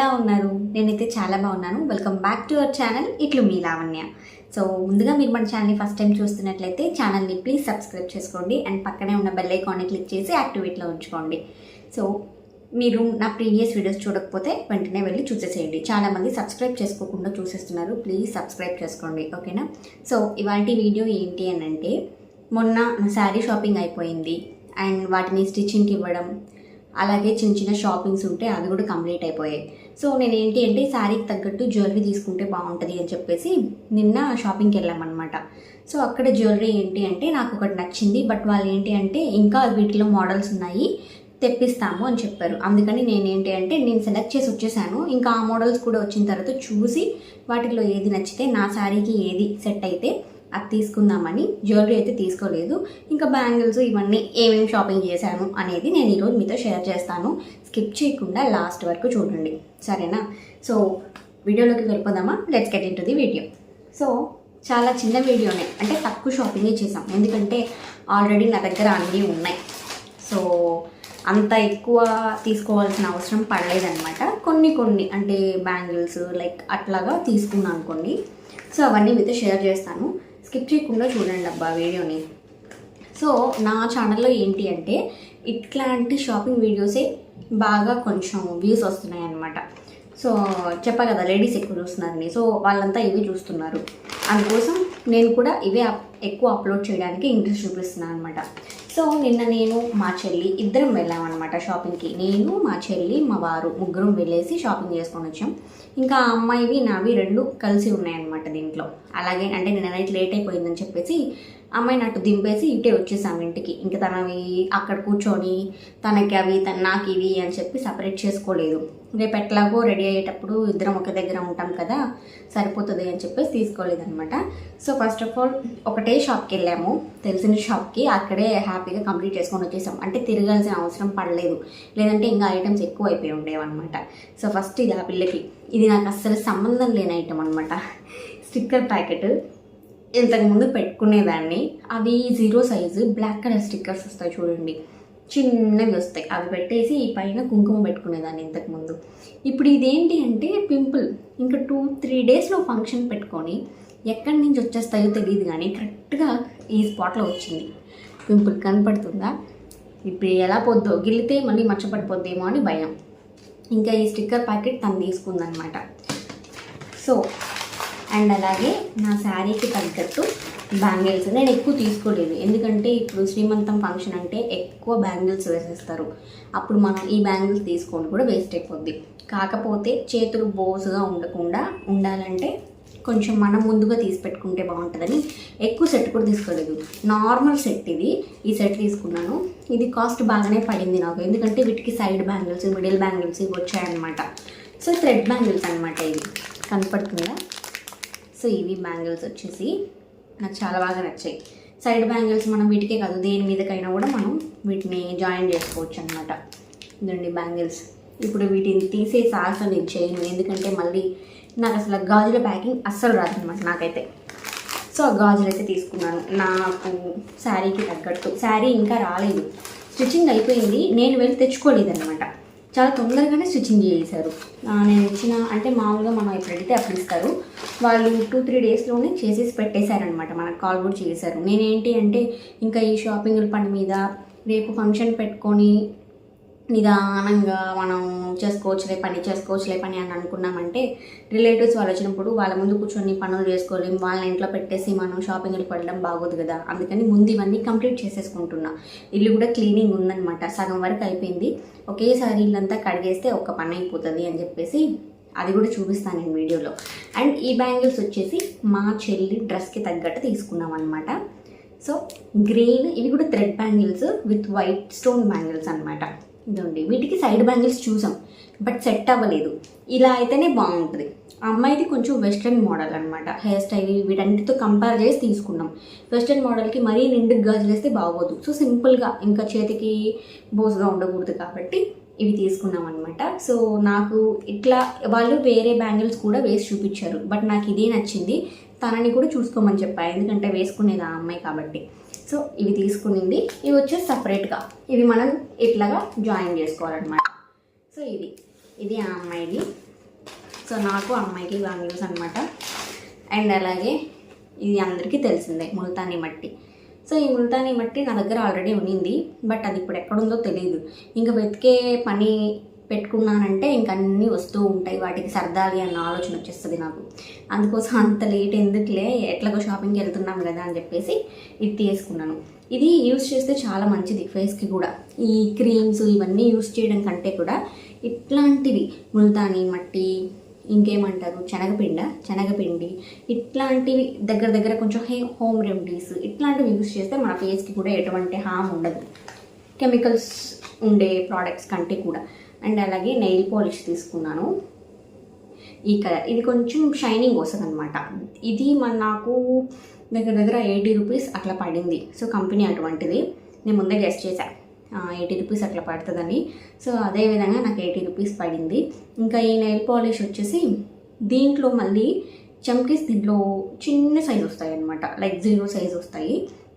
ఎలా ఉన్నారు? నేనైతే చాలా బాగున్నాను. Welcome back to our channel ఇట్లు మీ లావణ్య. సో ముందుగా మీరు మన ఛానల్ని ఫస్ట్ టైం చూస్తున్నట్లయితే ఛానల్ని ప్లీజ్ సబ్స్క్రైబ్ చేసుకోండి. అండ్ పక్కనే ఉన్న బెల్ ఐకాన్ని క్లిక్ చేసి యాక్టివేట్లో ఉంచుకోండి. సో మీరు నా ప్రీవియస్ వీడియోస్ చూడకపోతే వెంటనే వెళ్ళి చూసేసేయండి. చాలామంది సబ్స్క్రైబ్ చేసుకోకుండా చూసేస్తున్నారు. ప్లీజ్ సబ్స్క్రైబ్ చేసుకోండి. ఓకేనా సో ఇవాళ వీడియో ఏంటి అని అంటే మొన్న శారీ షాపింగ్ అయిపోయింది. అండ్ వాటిని స్టిచ్చింగ్కి ఇవ్వడం అలాగే చిన్న చిన్న షాపింగ్స్ ఉంటే అవి కూడా కంప్లీట్ అయిపోయాయి. సో నేను ఏంటి అంటే శారీకి తగ్గట్టు జ్యువెలరీ తీసుకుంటే బాగుంటుంది అని చెప్పేసి నిన్న షాపింగ్కి వెళ్ళామన్నమాట. సో అక్కడ జ్యువెలరీ ఏంటి అంటే నాకు ఒకటి నచ్చింది. బట్ వాళ్ళు ఏంటి అంటే ఇంకా వీటిలో మోడల్స్ ఉన్నాయి తెప్పిస్తాము అని చెప్పారు. అందుకని నేనేంటి అంటే నేను సెలెక్ట్ చేసి వచ్చేసాను. ఇంకా ఆ మోడల్స్ కూడా వచ్చిన తర్వాత చూసి వాటిలో ఏది నచ్చితే నా శారీకి ఏది సెట్ అయితే అది తీసుకుందామని జ్యువెలరీ అయితే తీసుకోలేదు. ఇంకా బ్యాంగిల్స్ ఇవన్నీ ఏమేమి షాపింగ్ చేశాను అనేది నేను ఈరోజు మీతో షేర్ చేస్తాను. స్కిప్ చేయకుండా లాస్ట్ వరకు చూడండి. సరేనా? సో వీడియోలోకి వెళ్ళిపోదామా? Let's get into the video so చాలా చిన్న వీడియోనే. అంటే తక్కువ షాపింగే చేసాం ఎందుకంటే ఆల్రెడీ నా దగ్గర అన్నీ ఉన్నాయి. సో అంత ఎక్కువ తీసుకోవాల్సిన అవసరం పడలేదనమాట కొన్ని కొన్ని అంటే బ్యాంగిల్స్ లైక్ అట్లాగా తీసుకున్నాను కొన్ని. సో అవన్నీ మీతో షేర్ చేస్తాను. స్కిప్ చేయకుండా చూడండి అబ్బా వీడియోని. సో నా ఛానల్లో ఏంటి అంటే ఇట్లాంటి షాపింగ్ వీడియోసే బాగా కొంచెం వ్యూస్ వస్తున్నాయి అన్నమాట. సో చెప్పా కదా లేడీస్ ఎక్కువ చూస్తున్నారని. సో వాళ్ళంతా ఇవి చూస్తున్నారు. అందుకోసం నేను కూడా ఇవే అప్- ఎక్కువ అప్లోడ్ చేయడానికి ఇంట్రెస్ట్ చూపిస్తున్నాను అనమాట సో నిన్న నేను మా చెల్లి ఇద్దరం వెళ్ళామన్నమాట షాపింగ్కి. నేను మా చెల్లి మా వారు ముగ్గురం వెళ్ళేసి షాపింగ్ చేసుకొని వచ్చాం. ఇంకా ఆ అమ్మాయివి నావి రెండు కలిసి ఉన్నాయన్నమాట దీంట్లో. అలాగే అంటే నిన్న నైట్ లేట్ అయిపోయిందని చెప్పేసి అమ్మాయిని అటు దింపేసి ఇటే వచ్చేసాం ఇంటికి. ఇంకా తనవి అక్కడ కూర్చొని తనకి అవి తన నాకు ఇవి అని చెప్పి సపరేట్ చేసుకోలేదు. రేపు ఎట్లాగో రెడీ అయ్యేటప్పుడు ఇద్దరం ఒక దగ్గర ఉంటాం కదా సరిపోతుంది అని చెప్పేసి తీసుకోలేదనమాట సో ఫస్ట్ ఆఫ్ ఆల్ ఒకటే షాప్కి వెళ్ళాము. తెలిసిన షాప్కి అక్కడే హ్యాపీగా కంప్లీట్ చేసుకొని వచ్చేసాం. అంటే తిరగాల్సిన అవసరం పడలేదు. లేదంటే ఇంకా ఐటమ్స్ ఎక్కువ అయిపోయి ఉండేవన్నమాట. సో ఫస్ట్ ఇది ఆ పిల్లకి. ఇది నాకు అస్సలు సంబంధం లేని ఐటమ్ అనమాట స్టిక్కర్ ప్యాకెట్ ఇంతకుముందు పెట్టుకునేదాన్ని. అవి zero size black colour stickers వస్తాయి చూడండి. చిన్నవి వస్తాయి. అవి పెట్టేసి ఈ పైన కుంకుమ పెట్టుకునేదాన్ని ఇంతకుముందు ఇప్పుడు ఇదేంటి అంటే పింపుల్. ఇంకా టూ త్రీ డేస్లో ఫంక్షన్ పెట్టుకొని ఎక్కడి నుంచి వచ్చేస్తాయో తెలియదు కానీ కరెక్ట్గా ఈ స్పాట్లో వచ్చింది. పింపుల్ కనపడుతుందా? ఇప్పుడు ఎలా పొద్దో? గిల్లితే మళ్ళీ మచ్చపడిపోద్దేమో అని భయం. ఇంకా ఈ స్టిక్కర్ ప్యాకెట్ తను తీసుకుందనమాట. సో అండ్ అలాగే నా శారీకి తగ్గట్టు బ్యాంగిల్స్. నేను ఎక్కువ తీసుకోలేదు. ఎందుకంటే ఇప్పుడు శ్రీమంతం ఫంక్షన్ అంటే ఎక్కువ బ్యాంగిల్స్ వేసేస్తారు. అప్పుడు మనం ఈ బ్యాంగిల్స్ తీసుకొని కూడా వేస్ట్ అయిపోద్ది. కాకపోతే చేతులు బోసుగా ఉండకుండా ఉండాలంటే కొంచెం మనం ముందుగా తీసి పెట్టుకుంటే బాగుంటుందని ఎక్కువ సెట్ కూడా తీసుకోలేదు. నార్మల్ సెట్ ఇది. ఈ సెట్ తీసుకున్నాను. ఇది కాస్ట్ బాగానే పడింది నాకు. ఎందుకంటే వీటికి సైడ్ బ్యాంగిల్స్ మిడిల్ బ్యాంగిల్స్ ఇవి వచ్చాయన్నమాట. సో థ్రెడ్ బ్యాంగిల్స్ అనమాట ఇవి. కనపడుతుందా? సో ఇవి బ్యాంగిల్స్ వచ్చేసి నాకు చాలా బాగా నచ్చాయి. సైడ్ బ్యాంగిల్స్ మనం వీటికే కాదు దేని మీదకైనా కూడా మనం వీటిని జాయిన్ చేసుకోవచ్చు అనమాట ఇదండి బ్యాంగిల్స్. ఇప్పుడు వీటిని తీసే సాహసం నేను చేయను ఎందుకంటే మళ్ళీ నాకు అసలు గాజుల ప్యాకింగ్ అస్సలు రాదనమాట నాకైతే. సో ఆ గాజులు అయితే తీసుకున్నాను. నాకు శారీకి తగ్గట్టు. శారీ ఇంకా రాలేదు. స్టిచ్చింగ్ అయిపోయింది నేను వెళ్ళి తెచ్చుకోలేదు అనమాట చాలా తొందరగానే స్టిచ్చింగ్ చేశారు నేను ఇచ్చిన అంటే మామూలుగా మనం ఎప్పుడైతే అడిగితే అప్పుడు ఇస్తారు. వాళ్ళు టూ త్రీ డేస్లోనే చేసేసి పెట్టేశారనమాట మనకు కాల్ కూడా చేశారు. నేనేంటి అంటే ఇంకా ఈ షాపింగ్ పని మీద రేపు ఫంక్షన్ పెట్టుకొని నిదానంగా మనం చేసుకోవచ్చులే పని చేసుకోవచ్చులే పని అని అనుకున్నామంటే రిలేటివ్స్ వాళ్ళు వచ్చినప్పుడు వాళ్ళ ముందు కూర్చొని పనులు చేసుకోలేం వాళ్ళ ఇంట్లో పెట్టేసి మనం షాపింగ్కి పడడం బాగోదు కదా. అందుకని ముందు ఇవన్నీ కంప్లీట్ చేసేసుకుంటున్నా. ఇల్లు కూడా క్లీనింగ్ ఉందన్నమాట. సగం వరకు అయిపోయింది. ఒకేసారి ఇల్లంతా కడిగేస్తే ఒక పని అయిపోతుంది అని చెప్పేసి అది కూడా చూపిస్తాను నేను వీడియోలో. అండ్ ఈ బ్యాంగిల్స్ వచ్చేసి మా చెల్లి డ్రెస్కి తగ్గట్టు తీసుకున్నాం అనమాట సో గ్రీన్ ఇవి కూడా thread bangles with white stone bangles అనమాట ఇదండి. వీటికి సైడ్ బ్యాంగిల్స్ చూసాం బట్ సెట్ అవ్వలేదు. ఇలా అయితేనే బాగుంటుంది. ఆ అమ్మాయిది కొంచెం వెస్ట్రన్ మోడల్ అనమాట హెయిర్ స్టైల్ వీటన్నిటితో కంపేర్ చేసి తీసుకున్నాం. వెస్ట్రన్ మోడల్కి మరీ నిండుకు గాజులు వేస్తే బాగోదు. సో సింపుల్గా ఇంకా చేతికి బోస్గా ఉండకూడదు కాబట్టి ఇవి తీసుకున్నాం అనమాట సో నాకు ఇట్లా వాళ్ళు వేరే బ్యాంగిల్స్ కూడా వేసి చూపించారు. బట్ నాకు ఇదే నచ్చింది. తనని కూడా చూసుకోమని చెప్పా. ఎందుకంటే వేసుకునేది ఆ అమ్మాయి కాబట్టి. సో ఇవి తీసుకునింది. ఇవి వచ్చేసి సపరేట్గా ఇవి మనం ఇట్లాగా జాయిన్ చేసుకోవాలన్నమాట. సో ఇది. ఇది ఆ అమ్మాయిది. సో నాకు అమ్మాయికి వన్ యూస్ అనమాట అండ్ అలాగే ఇది అందరికీ తెలిసిందే ముల్తానీ మట్టి. సో ఈ ముల్తానీ మట్టి నా దగ్గర ఆల్రెడీ ఉన్నింది బట్ అది ఇప్పుడు ఎక్కడుందో తెలియదు ఇంకా వెతికే పని పెట్టుకున్నానంటే ఇంక అన్నీ వస్తూ ఉంటాయి. వాటికి సర్దాలి అన్న ఆలోచన వచ్చేస్తుంది నాకు. అందుకోసం అంత లేట్ ఎందుకులే? ఎట్లాగో షాపింగ్కి వెళ్తున్నాం కదా అని చెప్పేసి ఇది తీసుకున్నాను. ఇది యూస్ చేస్తే చాలా మంచిది ఫేస్కి కూడా. ఈ క్రీమ్స్ ఇవన్నీ యూస్ చేయడం కంటే కూడా ఇట్లాంటివి ముల్తాని మట్టి ఇంకేమంటారు? శనగపిండ శనగపిండి ఇట్లాంటివి దగ్గర దగ్గర కొంచెం హే హోమ్ రెమెడీస్ ఇట్లాంటివి యూస్ చేస్తే మన ఫేస్కి కూడా ఎటువంటి హామ్ ఉండదు. కెమికల్స్ ఉండే ప్రోడక్ట్స్ కంటే కూడా. అండ్ అలాగే నెయిల్ పాలిష్ తీసుకున్నాను. ఈ కలర్ ఇది కొంచెం షైనింగ్ వస్తుంది అనమాట ఇది మన నాకు దగ్గర దగ్గర ఎయిటీ రూపీస్ అట్లా పడింది. సో కంపెనీ అటువంటిది. నేను ముందే గెస్ట్ చేశాను ఎయిటీ రూపీస్ అట్లా పడుతుందని. సో అదే విధంగా నాకు ఎయిటీ రూపీస్ పడింది. ఇంకా ఈ నెయిల్ పాలిష్ వచ్చేసి దీంట్లో మళ్ళీ చమ్కీస్ దీంట్లో చిన్న సైజ్ వస్తాయి అనమాట లైక్ జీరో సైజ్ వస్తాయి.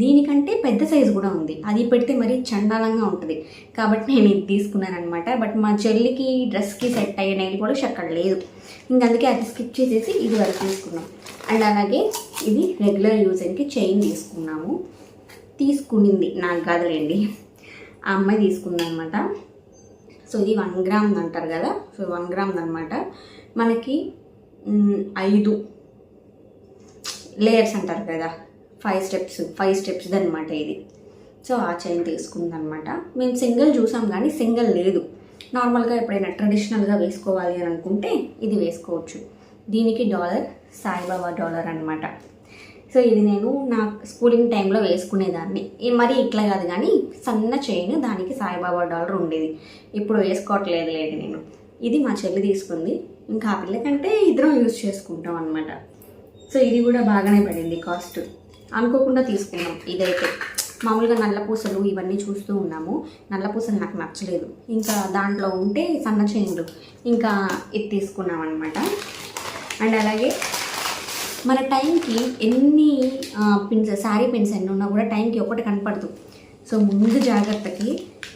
దీనికంటే పెద్ద సైజు కూడా ఉంది. అది పెడితే మరీ చండాలంగా ఉంటుంది. కాబట్టి నేను ఇది తీసుకున్నాను అనమాట బట్ మా చెల్లికి డ్రెస్కి సెట్ అయ్యే నెయిల్ కూడా అక్కడ లేదు. ఇంక అందుకే అది స్కిప్ చేసేసి ఇది వరకు తీసుకున్నాం. అండ్ అలాగే ఇది రెగ్యులర్ యూజర్కి చైన్ తీసుకున్నాము. తీసుకునింది. నాకు కాదులేండి. ఆ అమ్మాయి తీసుకుంది అనమాట సో ఇది వన్ గ్రామ్ అంటారు కదా. సో వన్ గ్రామ్ అనమాట మనకి ఐదు లేయర్స్ అంటారు కదా. ఫైవ్ స్టెప్స్ ఫైవ్ స్టెప్స్ అనమాట ఇది. సో ఆ చైన్ తీసుకుందనమాట మేము సింగిల్ చూసాం కానీ సింగిల్ లేదు. నార్మల్గా ఎప్పుడైనా ట్రెడిషనల్గా వేసుకోవాలి అని అనుకుంటే ఇది వేసుకోవచ్చు. దీనికి డాలర్ సాయిబాబా డాలర్ అనమాట సో ఇది నేను నా స్కూలింగ్ టైంలో వేసుకునేదాన్ని. మరి ఇట్లా కాదు కానీ సన్న చైన్ దానికి సాయిబాబా డాలర్ ఉండేది. ఇప్పుడు వేసుకోవట్లేదు లేదు నేను. ఇది మా చెల్లి తీసుకుంది. ఇంకా ఆ పిల్లకంటే ఇద్దరం యూజ్ చేసుకుంటాం అనమాట సో ఇది కూడా బాగానే పడింది కాస్ట్. అనుకోకుండా తీసుకున్నాం. ఇదైతే మామూలుగా నల్లపూసలు ఇవన్నీ చూస్తూ ఉన్నాము. నల్లపూసలు నాకు నచ్చలేదు. ఇంకా దాంట్లో ఉంటే సన్న చైన్లు ఇంకా ఇది తీసుకున్నాం అనమాట అండ్ అలాగే మన టైంకి ఎన్ని పిన్స్ శారీ పిన్స్ ఎన్ని ఉన్నా కూడా టైంకి ఒకటి కనపడదు. సో ముందు జాగ్రత్తకి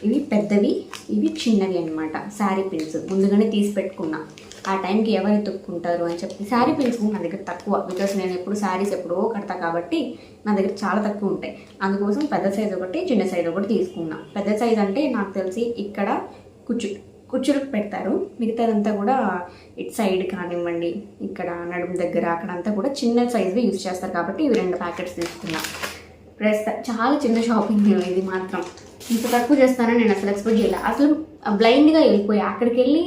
ఇవి పెద్దవి ఇవి చిన్నవి అనమాట శారీ పిన్స్ ముందుగానే తీసి పెట్టుకున్నా. ఆ టైంకి ఎవరు ఎత్తుక్కుంటారు అని చెప్పి శారీ పిన్స్ నా దగ్గర తక్కువ బికాస్ నేను ఎప్పుడు శారీస్ ఎప్పుడో కడతా కాబట్టి నా దగ్గర చాలా తక్కువ ఉంటాయి. అందుకోసం పెద్ద సైజ్ ఒకటి చిన్న సైజ్ ఒకటి తీసుకున్నా. పెద్ద సైజ్ అంటే నాకు తెలిసి ఇక్కడ కుచ్చు కుచ్చులకు పెడతారు. మిగతాదంతా కూడా ఇటు సైడ్ కానివ్వండి ఇక్కడ నడుము దగ్గర అక్కడంతా కూడా చిన్న సైజువి యూజ్ చేస్తారు కాబట్టి ఇవి రెండు ప్యాకెట్స్ తీసుకున్నా. ప్రస్తుతం చాలా చిన్న షాపింగ్ ఇది మాత్రం. ఇంత తక్కువ చేస్తానని నేను అసలు ఎక్స్పెక్ట్ చేయలేదు అసలు బ్లైండ్గా వెళ్ళిపోయా. అక్కడికి వెళ్ళి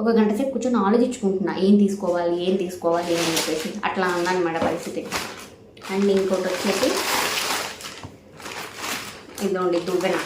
ఒక గంట సేపు కూర్చొని ఆలోచించుకుంటున్నా ఏం తీసుకోవాలి ఏం తీసుకోవాలి అని చెప్పేసి. అట్లా ఉందన్నమాట పరిస్థితి. అండ్ ఇంకోటి వచ్చేసి ఇదిగోండి దువ్వెన.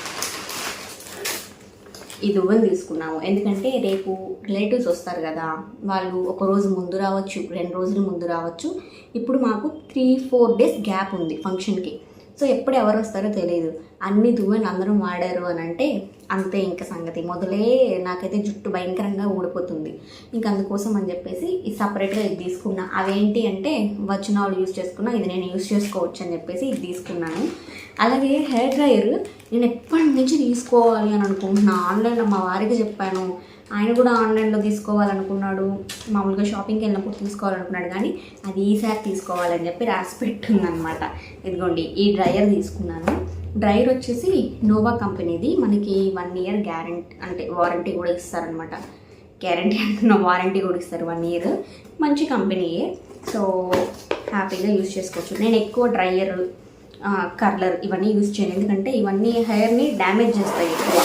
ఈ దువ్వెన తీసుకున్నాము. ఎందుకంటే రేపు రిలేటివ్స్ వస్తారు కదా వాళ్ళు ఒక రోజు ముందు రావచ్చు రెండు రోజుల ముందు రావచ్చు. ఇప్పుడు మాకు త్రీ ఫోర్ డేస్ గ్యాప్ ఉంది ఫంక్షన్కి సో ఎప్పుడు ఎవరు వస్తారో తెలియదు అన్ని దువ్వెన అందరూ వాడారు అని అంటే అంతే ఇంకా సంగతి. మొదలే నాకైతే జుట్టు భయంకరంగా ఊడిపోతుంది. ఇంకా అందుకోసం అని చెప్పేసి ఇది సపరేట్గా ఇది తీసుకున్నా. అవేంటి అంటే వచ్చిన వాళ్ళు యూస్ చేసుకున్నా ఇది నేను యూస్ చేసుకోవచ్చు అని చెప్పేసి ఇది తీసుకున్నాను. అలాగే హెయిర్ డ్రైయర్ నేను ఎప్పటి నుంచి తీసుకోవాలి అని అనుకుంటున్నా? ఆన్లైన్లో మా వారికి చెప్పాను. ఆయన కూడా ఆన్లైన్లో తీసుకోవాలనుకున్నాడు. మామూలుగా షాపింగ్కి వెళ్ళినప్పుడు తీసుకోవాలనుకున్నాడు కానీ అది ఈసారి తీసుకోవాలని చెప్పి రాసి పెట్టుందనమాట ఇదిగోండి ఈ డ్రైయర్ తీసుకున్నాను. డ్రైయర్ వచ్చేసి నోవా కంపెనీది. మనకి వన్ ఇయర్ గ్యారంటీ అంటే వారంటీ కూడా ఇస్తారనమాట గ్యారంటీ అంటున్న వారంటీ కూడా ఇస్తారు వన్ ఇయర్. మంచి కంపెనీయే. సో హ్యాపీగా యూజ్ చేసుకోవచ్చు. నేను ఎక్కువ డ్రైయర్ కర్లర్ ఇవన్నీ యూజ్ చేయను. ఎందుకంటే ఇవన్నీ హెయిర్ని డ్యామేజ్ చేస్తాయి ఎక్కువ.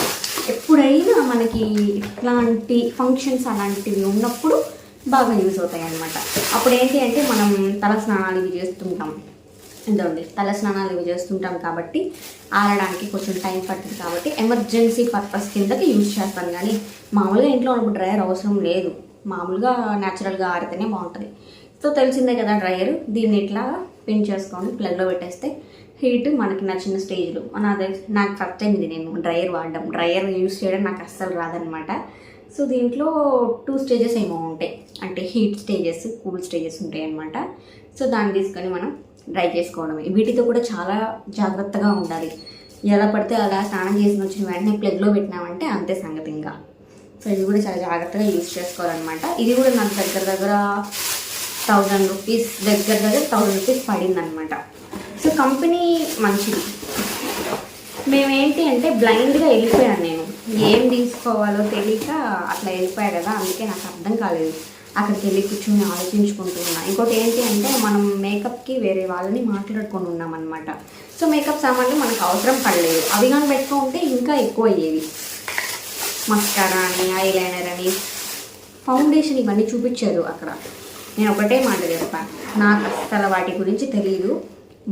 ఎప్పుడైనా మనకి ఇట్లాంటి ఫంక్షన్స్ అలాంటివి ఉన్నప్పుడు బాగా యూజ్ అవుతాయి అన్నమాట అప్పుడు ఏంటి అంటే మనం తల స్నానాలు ఇవి చేస్తుంటాం. ఇదండి తల స్నానాలు ఇవి చేస్తుంటాం కాబట్టి ఆరడానికి కొంచెం టైం పడుతుంది కాబట్టి ఎమర్జెన్సీ పర్పస్ కిందకి యూజ్ చేస్తాను. కానీ మామూలుగా ఇంట్లో ఉన్నప్పుడు డ్రైయర్ అవసరం లేదు. మామూలుగా న్యాచురల్గా ఆరితేనే బాగుంటుంది. సో తెలిసిందే కదా డ్రైయర్. దీన్ని ఇట్లా పిన్ చేసుకొని ప్లగ్లో పెట్టేస్తే హీట్ మనకి నచ్చిన స్టేజ్లో. నాది నాకు ఫస్ట్ టైం ఇది నేను డ్రైయర్ వాడడం. డ్రయర్ యూస్ చేయడం నాకు అస్సలు రాదనమాట సో దీంట్లో టూ స్టేజెస్ ఏమో ఉంటాయి. అంటే హీట్ స్టేజెస్ కూల్ స్టేజెస్ ఉంటాయి అనమాట సో దాన్ని తీసుకొని మనం డ్రై చేసుకోవడమే. వీటితో కూడా చాలా జాగ్రత్తగా ఉండాలి. ఎలా పడితే అలా స్నానం చేసిన వచ్చిన వెంటనే ప్లగ్లో పెట్టినామంటే అంతే సంగతి ఇంకా. సో ఇది కూడా చాలా జాగ్రత్తగా యూజ్ చేసుకోవాలన్నమాట. ఇది కూడా నాకు దగ్గర దగ్గర థౌజండ్ రూపీస్ దగ్గర దగ్గర థౌజండ్ రూపీస్ పడింది అనమాట సో కంపెనీ మంచిది. మేమేంటి అంటే బ్లైండ్గా వెళ్ళిపోయాను నేను. ఏం తీసుకోవాలో తెలియక అట్లా వెళ్ళిపోయా కదా అందుకే నాకు అర్థం కాలేదు. అక్కడికి వెళ్ళి కూర్చొని ఆలోచించుకుంటున్నా ఇంకోటి ఏంటి అంటే మనం మేకప్కి వేరే వాళ్ళని మాట్లాడుకొని ఉన్నాం సో మేకప్ సామాన్లు మనకు అవసరం పడలేదు. అవి కానీ పెట్టుకుంటే ఇంకా ఎక్కువ అయ్యేవి. మస్కారా అని ఐలైనర్ అని. ఫౌండేషన్ ఇవన్నీ చూపించారు అక్కడ. నేను ఒకటే మాట చెప్పాను. నాకు అసలు వాటి గురించి తెలియదు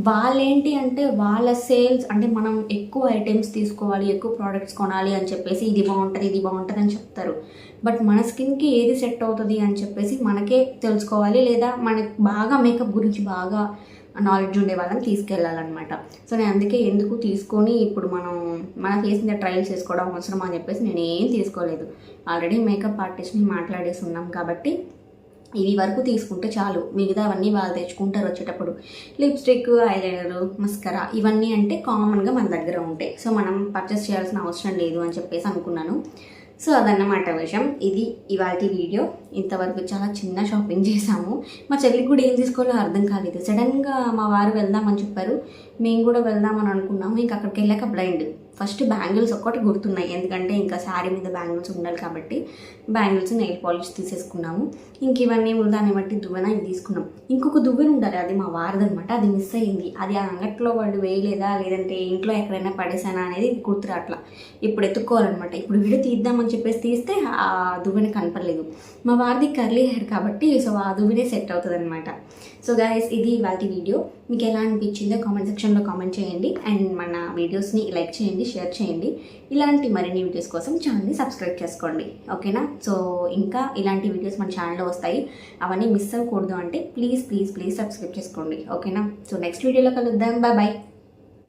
వాళ్ళేంటి అంటే వాళ్ళ సేల్స్ అంటే మనం ఎక్కువ ఐటమ్స్ తీసుకోవాలి ఎక్కువ ప్రోడక్ట్స్ కొనాలి అని చెప్పేసి ఇది బాగుంటుంది ఇది బాగుంటుంది అని చెప్తారు. బట్ మన స్కిన్కి ఏది సెట్ అవుతుంది అని చెప్పేసి మనకే తెలుసుకోవాలి లేదా మనకి బాగా మేకప్ గురించి బాగా నాలెడ్జ్ ఉండే వాళ్ళని తీసుకెళ్ళాలన్నమాట. సో నేను అందుకే ఎందుకు తీసుకొని ఇప్పుడు మనం మన ఫేస్ మీద ట్రయల్స్ చేసుకోవడం అవసరం అని చెప్పేసి నేను ఏం తీసుకోలేదు. ఆల్రెడీ మేకప్ ఆర్టిస్ట్ని మాట్లాడేసి ఉన్నాం కాబట్టి ఇవి వరకు తీసుకుంటే చాలు. మిగతా అవన్నీ వాళ్ళు తెచ్చుకుంటారు వచ్చేటప్పుడు. లిప్స్టిక్ ఐలైనర్ మస్కరా ఇవన్నీ అంటే కామన్గా మన దగ్గర ఉంటాయి. సో మనం పర్చేస్ చేయాల్సిన అవసరం లేదు అని చెప్పేసి అనుకున్నాను. సో అదన్నమాట విషయం. ఇది ఇవాళ వీడియో. ఇంతవరకు చాలా చిన్న షాపింగ్ చేసాము మా చెల్లికి కూడా ఏం తీసుకోవాలో అర్థం కాలేదు. సడన్గా మా వారు వెళ్దామని చెప్పారు. మేము కూడా వెళ్దామని అనుకున్నాము. ఇంకా అక్కడికి వెళ్ళాక బ్లైండ్. ఫస్ట్ బ్యాంగిల్స్ ఒక్కటి గుర్తున్నాయి. ఎందుకంటే ఇంకా శారీ మీద బ్యాంగిల్స్ ఉండాలి కాబట్టి బ్యాంగిల్స్ నెయిల్ పాలిష్ తీసేసుకున్నాము. ఇంక ఇవన్నీ దాన్ని బట్టి దువ్వెన ఇది తీసుకున్నాం. ఇంకొక దువ్వెన ఉండాలి అది మా వారదనమాట అది మిస్ అయ్యింది. అది ఆ అంగట్లో వాళ్ళు వేయలేదా? లేదంటే ఇంట్లో ఎక్కడైనా పడేసానా అనేది గుర్తురా అట్లా. ఇప్పుడు ఎత్తుక్కోవాలన్నమాట. ఇప్పుడు వీడియో తీద్దామని చెప్పేసి తీస్తే ఆ దువ్వెన కనపడలేదు. మా వారిది కర్లీ హెయిర్ కాబట్టి సో ఆ దువ్వెనే సెట్ అవుతుంది అనమాట సో గాయస్ ఇది వాటి వీడియో. మీకు ఎలా అనిపించిందో కామెంట్ సెక్షన్లో కామెంట్ చేయండి. అండ్ మన వీడియోస్ని లైక్ చేయండి. చేయండి షేర్ చేయండి. ఇలాంటి మరిన్ని వీడియోస్ కోసం ఛానల్ని సబ్స్క్రైబ్ చేసుకోండి. ఓకేనా సో ఇంకా ఇలాంటి వీడియోస్ మన ఛానల్లో వస్తాయి. అవన్నీ మిస్ అవ్వకూడదు అంటే ప్లీజ్ ప్లీజ్ ప్లీజ్ సబ్స్క్రైబ్ చేసుకోండి. ఓకేనా సో నెక్స్ట్ వీడియోలో కలుద్దాం. Bye bye